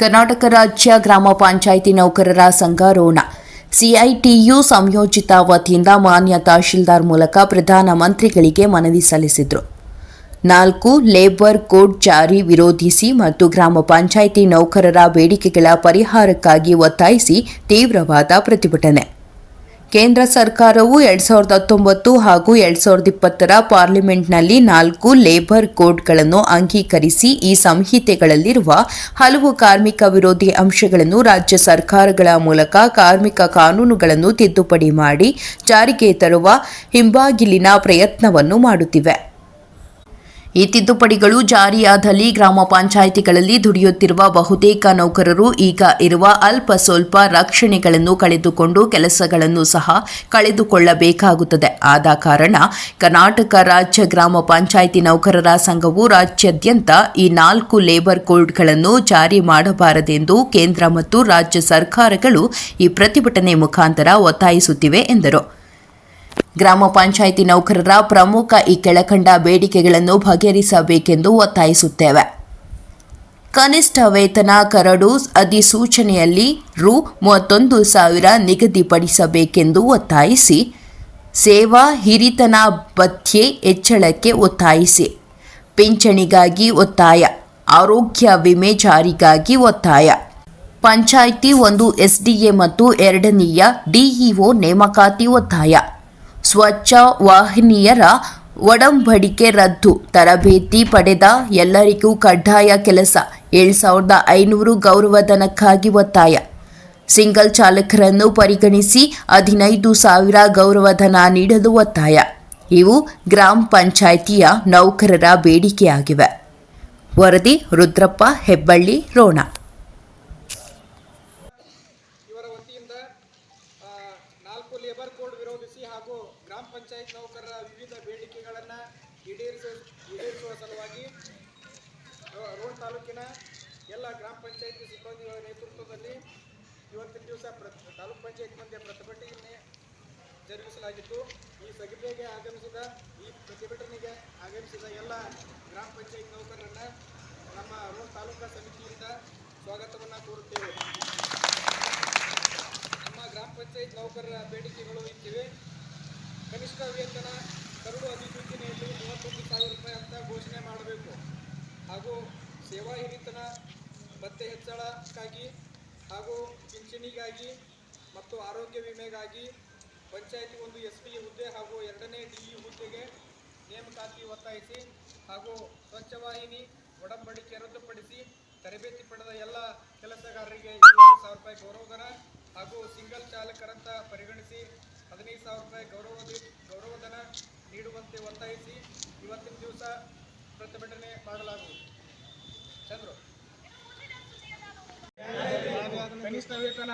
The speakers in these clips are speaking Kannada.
ಕರ್ನಾಟಕ ರಾಜ್ಯ ಗ್ರಾಮ ಪಂಚಾಯಿತಿ ನೌಕರರ ಸಂಘ ರೋಣ ಸಿಐಟಿಯು ಸಂಯೋಜಿತ ವತಿಯಿಂದ ಮಾನ್ಯ ತಹಶೀಲ್ದಾರ್ ಮೂಲಕ ಪ್ರಧಾನಮಂತ್ರಿಗಳಿಗೆ ಮನವಿ ಸಲ್ಲಿಸಿದರು. ನಾಲ್ಕು ಲೇಬರ್ ಕೋಡ್ ಜಾರಿ ವಿರೋಧಿಸಿ ಮತ್ತು ಗ್ರಾಮ ಪಂಚಾಯಿತಿ ನೌಕರರ ಬೇಡಿಕೆಗಳ ಪರಿಹಾರಕ್ಕಾಗಿ ಒತ್ತಾಯಿಸಿ ತೀವ್ರವಾದ ಪ್ರತಿಭಟನೆ. ಕೇಂದ್ರ ಸರ್ಕಾರವು ಎರಡ್ ಸಾವಿರದ ಹತ್ತೊಂಬತ್ತು ಹಾಗೂ ಎರಡ್ ಸಾವಿರದ ಇಪ್ಪತ್ತರ ಪಾರ್ಲಿಮೆಂಟ್ನಲ್ಲಿ ನಾಲ್ಕು ಲೇಬರ್ ಕೋಡ್ಗಳನ್ನು ಅಂಗೀಕರಿಸಿ, ಈ ಸಂಹಿತೆಗಳಲ್ಲಿರುವ ಹಲವು ಕಾರ್ಮಿಕ ವಿರೋಧಿ ಅಂಶಗಳನ್ನು ರಾಜ್ಯ ಸರ್ಕಾರಗಳ ಮೂಲಕ ಕಾರ್ಮಿಕ ಕಾನೂನುಗಳನ್ನು ತಿದ್ದುಪಡಿ ಮಾಡಿ, ಜಾರಿಗೆ ತರುವ ಹಿಂಬಾಗಿಲಿನ ಪ್ರಯತ್ನವನ್ನು ಮಾಡುತ್ತಿವೆ. ಈ ತಿದ್ದುಪಡಿಗಳು ಜಾರಿಯಾದಲ್ಲಿ ಗ್ರಾಮ ಪಂಚಾಯಿತಿಗಳಲ್ಲಿ ದುಡಿಯುತ್ತಿರುವ ಬಹುತೇಕ ನೌಕರರು ಈಗ ಇರುವ ಅಲ್ಪ ಸ್ವಲ್ಪ ರಕ್ಷಣೆಗಳನ್ನು ಕಳೆದುಕೊಂಡು ಕೆಲಸಗಳನ್ನು ಸಹ ಕಳೆದುಕೊಳ್ಳಬೇಕಾಗುತ್ತದೆ. ಆದ ಕಾರಣ ಕರ್ನಾಟಕ ರಾಜ್ಯ ಗ್ರಾಮ ಪಂಚಾಯಿತಿ ನೌಕರರ ಸಂಘವು ರಾಜ್ಯಾದ್ಯಂತ ಈ ನಾಲ್ಕು ಲೇಬರ್ ಕೋಡ್ಗಳನ್ನು ಜಾರಿ ಮಾಡಬಾರದೆಂದು ಕೇಂದ್ರ ಮತ್ತು ರಾಜ್ಯ ಸರ್ಕಾರಗಳು ಈ ಪ್ರತಿಭಟನೆ ಮುಖಾಂತರ ಒತ್ತಾಯಿಸುತ್ತಿವೆ ಎಂದರು. ಗ್ರಾಮ ಪಂಚಾಯಿತಿ ನೌಕರರ ಪ್ರಮುಖ ಈ ಕೆಳಕಂಡ ಬೇಡಿಕೆಗಳನ್ನು ಬಗೆಹರಿಸಬೇಕೆಂದು ಒತ್ತಾಯಿಸುತ್ತೇವೆ. ಕನಿಷ್ಠ ವೇತನ, ಕರಡು ಅಧಿಸೂಚನೆಯಲ್ಲಿ ರು ಮೂವತ್ತೊಂದು ಸಾವಿರ ನಿಗದಿಪಡಿಸಬೇಕೆಂದು ಒತ್ತಾಯಿಸಿ, ಸೇವಾ ಹಿರಿತನ ಭತ್ಯೆ ಹೆಚ್ಚಳಕ್ಕೆ ಒತ್ತಾಯಿಸಿ, ಪಿಂಚಣಿಗಾಗಿ ಒತ್ತಾಯ, ಆರೋಗ್ಯ ವಿಮೆ ಜಾರಿಗಾಗಿ ಒತ್ತಾಯ. ಪಂಚಾಯಿತಿ ಒಂದು ಎಸ್ಡಿಎ ಮತ್ತು ಎರಡನೆಯ ಡಿಇಒ ನೇಮಕಾತಿ ಒತ್ತಾಯ. ಸ್ವಚ್ಛ ವಾಹಿನಿಯರ ಒಡಂಬಡಿಕೆ ರದ್ದು. ತರಬೇತಿ ಪಡೆದ ಎಲ್ಲರಿಗೂ ಕಡ್ಡಾಯ ಕೆಲಸ. ಏಳು ಸಾವಿರದ ಐನೂರು ಗೌರವಧನಕ್ಕಾಗಿ ಒತ್ತಾಯ. ಸಿಂಗಲ್ ಚಾಲಕರನ್ನು ಪರಿಗಣಿಸಿ ಹದಿನೈದು ಸಾವಿರ ಗೌರವಧನ ನೀಡಲು ಒತ್ತಾಯ. ಇವು ಗ್ರಾಮ ಪಂಚಾಯಿತಿಯ ನೌಕರರ ಬೇಡಿಕೆಯಾಗಿವೆ. ವರದಿ ರುದ್ರಪ್ಪ, ಹೆಬ್ಬಳ್ಳಿ, ರೋಣ ಇವರ ವತಿಯಿಂದ ಆ, ನಾಲ್ಕು ಲೇಬರ್ ಕೋಡ್ ವಿರೋಧಿಸಿ ಹಾಗೂ ಗ್ರಾಮ ಪಂಚಾಯತ್ ನೌಕರರ ವಿವಿಧ ಬೇಡಿಕೆಗಳನ್ನು ಈಡೇರಿಸುವ ಈಡೇರಿಸುವ ಸಲುವಾಗಿ ರೋಡ್ ತಾಲೂಕಿನ ಎಲ್ಲ ಗ್ರಾಮ ಪಂಚಾಯತಿ ಸಿಬ್ಬಂದಿಗಳ ನೇತೃತ್ವದಲ್ಲಿ ಇವತ್ತಿನ ದಿವಸ ಪ್ರ ತಾಲೂಕ್ ಪಂಚಾಯತ್ ಮುಂದೆ ಪ್ರತಿಭಟನೆ ಜರುಗಿಸಲಾಗಿತ್ತು. ಈ ಸಭೆಗೆ ಆಗಮಿಸಿದ, ಈ ಪ್ರತಿಭಟನೆಗೆ ಆಗಮಿಸಿದ ಎಲ್ಲ ಗ್ರಾಮ ಪಂಚಾಯತ್ ನೌಕರರನ್ನ ನಮ್ಮ ರೋಡ್ ತಾಲೂಕಾ ಸಮಿತಿಯಿಂದ ಸ್ವಾಗತವನ್ನು ಕೋರುತ್ತೇವೆ. ಪಂಚಾಯತ್ ನೌಕರರ ಬೇಡಿಕೆಗಳು ಇಟ್ಟಿವೆ ಕನಿಷ್ಠ ವೇತನ ಕರಡು ಅಧಿಸೂಚನೆಯಲ್ಲಿ ಮೂವತ್ತೊಂದು ಸಾವಿರ ರೂಪಾಯಿ ಅಂತ ಘೋಷಣೆ ಮಾಡಬೇಕು. ಹಾಗೂ ಸೇವಾ ಹಿರಿತನ ಭತ್ತೆ ಹೆಚ್ಚಳಕ್ಕಾಗಿ ಹಾಗೂ ಪಿಂಚಣಿಗಾಗಿ ಮತ್ತು ಆರೋಗ್ಯ ವಿಮೆಗಾಗಿ ಪಂಚಾಯತಿ ಒಂದು ಎಸ್ ಪಿ ಹುದ್ದೆ ಹಾಗೂ ಎರಡನೇ ಡಿ ಇ ಹುದ್ದೆಗೆ ನೇಮಕಾತಿ ಒತ್ತಾಯಿಸಿ ಹಾಗೂ ಸ್ವಚ್ಛ ವಾಹಿನಿ ಒಡಂಬಡಿಕೆ ರದ್ದುಪಡಿಸಿ ತರಬೇತಿ ಪಡೆದ ಎಲ್ಲ ಕೆಲಸಗಾರರಿಗೆ ಏಳು ಸಾವಿರ ರೂಪಾಯಿ ಗೌರವಧನ ಹಾಗೂ ಸಿಂಗಲ್ ಚಾಲಕರಂತ ಪರಿಗಣಿಸಿ ಹದಿನೈದು ಸಾವಿರ ರೂಪಾಯಿ ಗೌರವಧಿ ಗೌರವಧನ ನೀಡುವಂತೆ ಒತ್ತಾಯಿಸಿ ಇವತ್ತಿನ ದಿವಸ ಪ್ರತಿಭಟನೆ ಮಾಡಲಾಗುವುದು. ಚಂದ್ರು. ಕನಿಷ್ಠ ವೇತನ,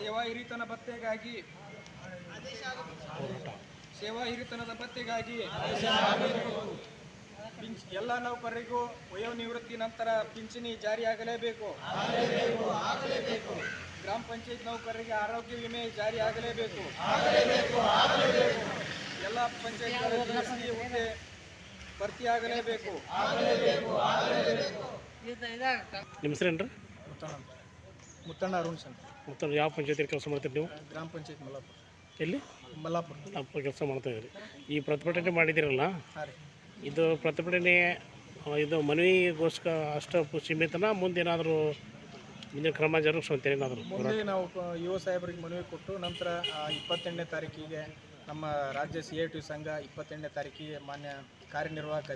ಸೇವಾ ಹಿರಿತನ ಭತ್ತೆಗಾಗಿ ಸೇವಾ ಹಿರಿತನದ ಭತ್ತೆಗಾಗಿ ಎಲ್ಲ ನೌಕರರಿಗೂ ವಯೋನಿವೃತ್ತಿ ನಂತರ ಪಿಂಚಣಿ ಜಾರಿಯಾಗಲೇಬೇಕು. ಪಂಚಾಯತ್ ನೌಕರರಿಗೆ ಆರೋಗ್ಯ ವಿಮೆ ಜಾರಿ ಆಗಲೇಬೇಕು. ಎಲ್ಲ ಪಂಚಾಯತ್ ಹುದ್ದೆ ಭರ್ತಿಯಾಗಲೇಬೇಕು ನಿಮ್ಮ ಹೆಸರೇನ್ರಿ ರೀ ಮುತ್ತಣ್ಣ ಅರುಣ್ ಸರ್ ಮುತ್ತಣ್ಣ ಯಾವ ಪಂಚಾಯತಿ ಕೆಲಸ ಮಾಡ್ತೀರಿ ನೀವು? ಗ್ರಾಮ ಪಂಚಾಯತ್ ಮಲ್ಲಾಪುರ. ಎಲ್ಲಿ? ಮಲ್ಲಾಪುರ. ಮಲ್ಲಾಪುರ ಕೆಲಸ ಮಾಡ್ತಾ ಇದ್ದೀರಿ. ಈ ಪ್ರತಿಭಟನೆ ಮಾಡಿದ್ದೀರಲ್ಲ? ಇದು ಪ್ರತಿಭಟನೆ ಇದು ಮನವಿಗೋಸ್ಕರ ಅಷ್ಟು ಸೀಮಿತನ? ಮುಂದೇನಾದರೂ ಮುಂದಿನ ಕ್ರಮ ಜರುಗಿಸುವಂತೆ ಏನಾದರೂ ಮುಂದೆ ನಾವು ಯುವ ಸಾಹೇಬರಿಗೆ ಮನವಿ ಕೊಟ್ಟು ನಂತರ ಇಪ್ಪತ್ತೆಂಟನೇ ತಾರೀಕಿಗೆ ನಮ್ಮ ರಾಜ್ಯ ಸಿ ಐ ಟಿ ಸಂಘ ಇಪ್ಪತ್ತೆಂಟನೇ ತಾರೀಕಿಗೆ ಮಾನ್ಯ ಕಾರ್ಯನಿರ್ವಾಹಕ